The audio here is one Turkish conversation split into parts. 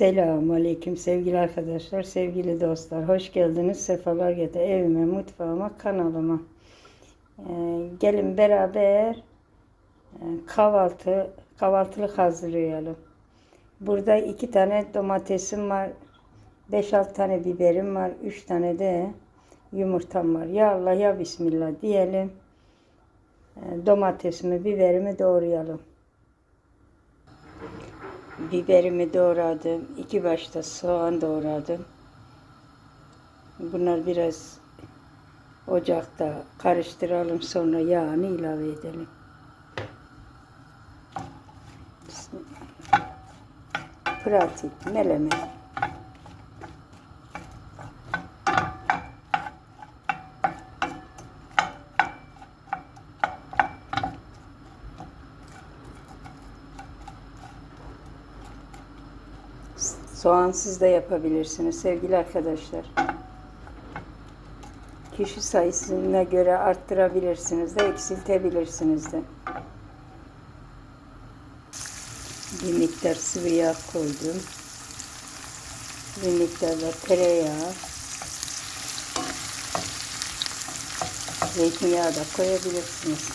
Selamun Aleyküm sevgili arkadaşlar, sevgili dostlar. Hoş geldiniz, sefalar getir evime, mutfağıma, kanalıma. Ee, gelin beraber e, kahvaltı, kahvaltılık hazırlayalım. Burada iki tane domatesim var, 5-6 tane biberim var, 3 tane de yumurtam var. Ya Allah ya Bismillah diyelim. Ee, domatesimi, biberimi doğrayalım. Biberimi doğradım. iki başta soğan doğradım. Bunlar biraz ocakta karıştıralım sonra yağını ilave edelim. Pratik, melemen. Soğansız da yapabilirsiniz sevgili arkadaşlar. Kişi sayısına göre arttırabilirsiniz de eksiltebilirsiniz de. Bir miktar sıvı yağ koydum. Bir miktar da tereyağı. Zeytinyağı da koyabilirsiniz.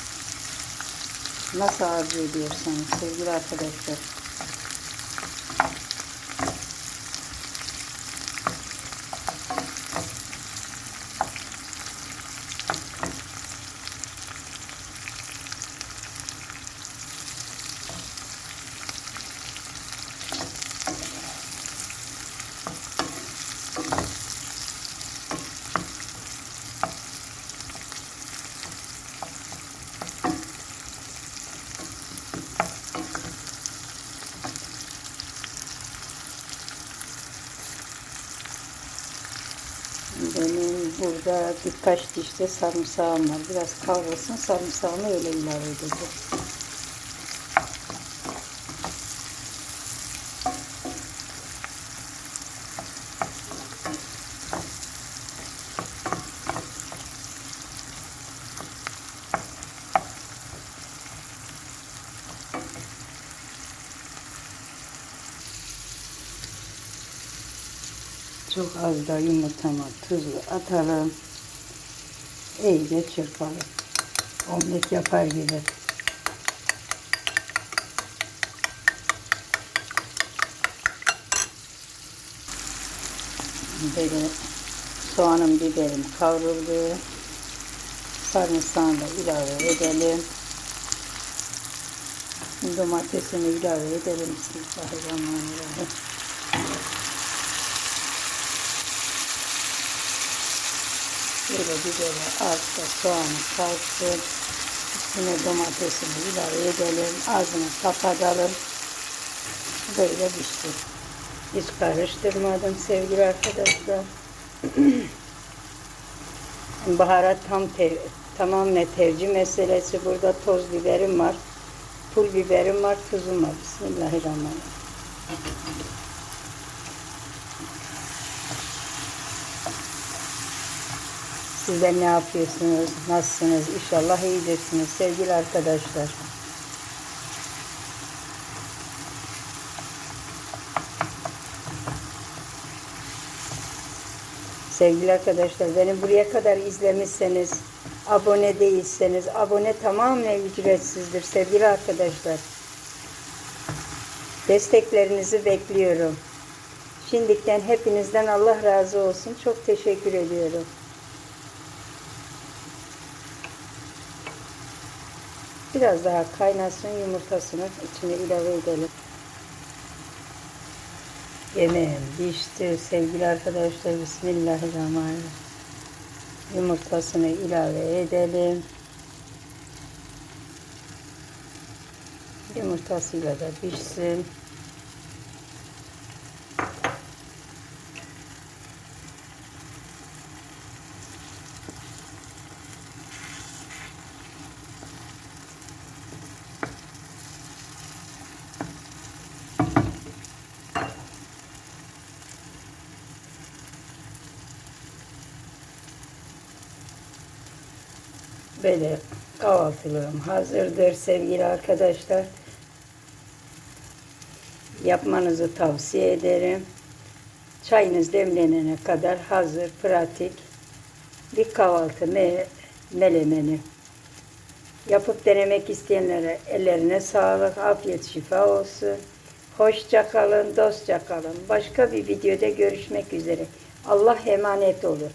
Nasıl arzu ediyorsanız sevgili arkadaşlar. Burada birkaç diş de sarımsağım var. Biraz kavrulsun sarımsağımı öyle ilave edeceğim. Çok az da yumurtama tuzu atalım. İyice çırpalım. Omlet yapar gibi. Böyle soğanım biberim kavruldu. Sarımsağını da ilave edelim. Domatesini ilave edelim. Bismillahirrahmanirrahim. Böyle güzel azsa soğanı kavrulsun. Üstüne domatesini ilave edelim. Ağzını kapatalım. Böyle pişsin. Hiç karıştırmadım sevgili arkadaşlar. Baharat tam ter, tamamen tercih meselesi. Burada toz biberim var. Pul biberim var. Tuzum var. Bismillahirrahmanirrahim. Sizler ne yapıyorsunuz? Nasılsınız? İnşallah iyidesiniz sevgili arkadaşlar. Sevgili arkadaşlar beni buraya kadar izlemişseniz, abone değilseniz, abone tamamen ücretsizdir sevgili arkadaşlar. Desteklerinizi bekliyorum. Şimdiden hepinizden Allah razı olsun. Çok teşekkür ediyorum. Biraz daha kaynasın yumurtasını içine ilave edelim. Yemeğim pişti sevgili arkadaşlar. Bismillahirrahmanirrahim. Yumurtasını ilave edelim. Yumurtasıyla da pişsin. Böyle kahvaltılığım hazırdır sevgili arkadaşlar. Yapmanızı tavsiye ederim. Çayınız demlenene kadar hazır, pratik bir kahvaltı me melemeni. Yapıp denemek isteyenlere ellerine sağlık, afiyet şifa olsun. Hoşça kalın, dostça kalın. Başka bir videoda görüşmek üzere. Allah emanet olun.